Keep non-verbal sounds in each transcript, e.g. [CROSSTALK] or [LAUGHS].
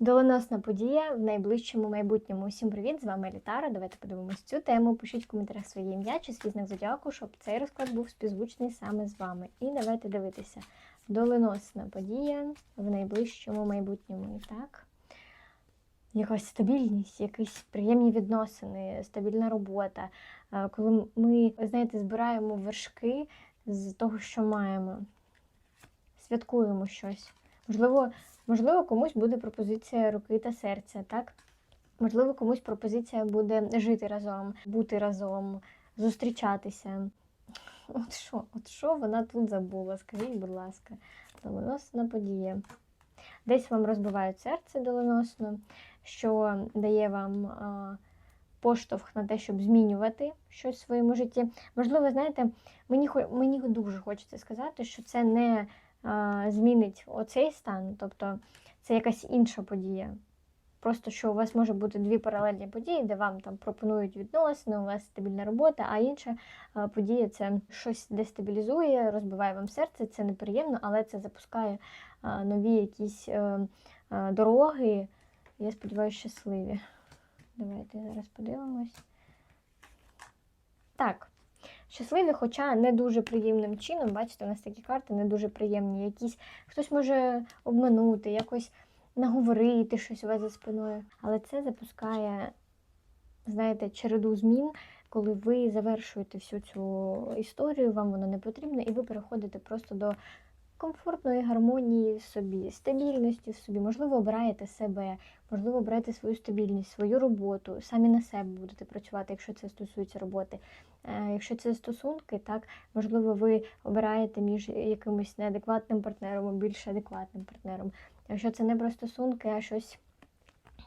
Доленосна подія в найближчому майбутньому. Усім привіт! З вами Літара. Давайте подивимось цю тему. Пишіть в коментарях своє ім'я чи свій знак зодіаку, щоб цей розклад був співзвучний саме з вами. І давайте дивитися. Доленосна подія в найближчому майбутньому. І так. Якась стабільність, якісь приємні відносини, стабільна робота. Е, Коли ми, знаєте, збираємо вершки з того, що маємо, святкуємо щось. Можливо, Можливо, комусь буде пропозиція руки та серця, так? Можливо, комусь пропозиція буде жити разом, бути разом, зустрічатися. От що, от що вона тут забула? Скажіть, будь ласка, доленосна подія. Десь вам розбивають серце доленосно, що дає вам а, поштовх на те, щоб змінювати щось в своєму житті. Можливо, знаєте, мені, мені дуже хочеться сказати, що це не змінить оцей стан, тобто це якась інша подія. Просто що у вас може бути дві паралельні події, де вам там пропонують відносини, у вас стабільна робота, а інша подія це щось дестабілізує, розбиває вам серце, це неприємно, але це запускає нові якісь е, дороги. Я сподіваюся, щасливі. Давайте зараз подивимось. Так. Щасливі, хоча не дуже приємним чином, бачите, у нас такі карти не дуже приємні. Якісь хтось може обманути, якось наговорити щось у вас за спиною. Але це запускає, знаєте, череду змін, коли ви завершуєте всю цю історію, вам воно не потрібно, і ви переходите просто до комфортної гармонії в собі, стабільності в собі. Можливо, обираєте себе, можливо, обираєте свою стабільність, свою роботу, самі на себе будете працювати, якщо це стосується роботи. Е, Якщо це стосунки, так можливо, ви обираєте між якимось неадекватним партнером більш адекватним партнером. Якщо це не про стосунки, а щось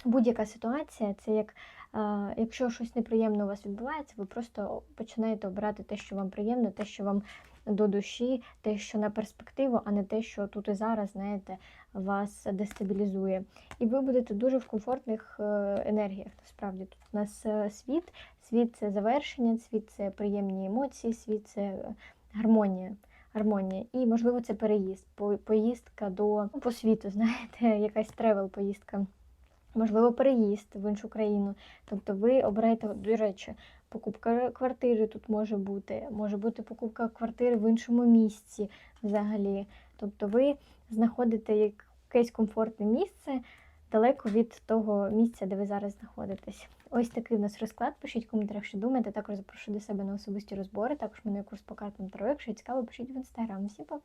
будь-яка ситуація, це як е, якщо щось неприємне у вас відбувається, ви просто починаєте обирати те, що вам приємно, те, що вам до душі, те, що на перспективу, а не те, що тут і зараз, знаєте, вас дестабілізує. І ви будете дуже в комфортних е, енергіях. Насправді тут у нас е, світ, світ це завершення, світ це приємні емоції, світ це гармонія. Гармонія. І, можливо, це переїзд, поїздка до по світу, [LAUGHS] знаєте, якась тревел-поїздка. Можливо, переїзд в іншу країну. Тобто ви обираєте, до речі, покупка квартири тут може бути, може бути покупка квартири в іншому місці взагалі. Тобто ви знаходите якесь комфортне місце далеко від того місця, де ви зараз знаходитесь. Ось такий в нас розклад. Пишіть в коментарях, що думаєте. Також запрошую до себе на особисті розбори. Також мене курс по картам Таро. Якщо цікаво, пишіть в інстаграм. Всім па-па!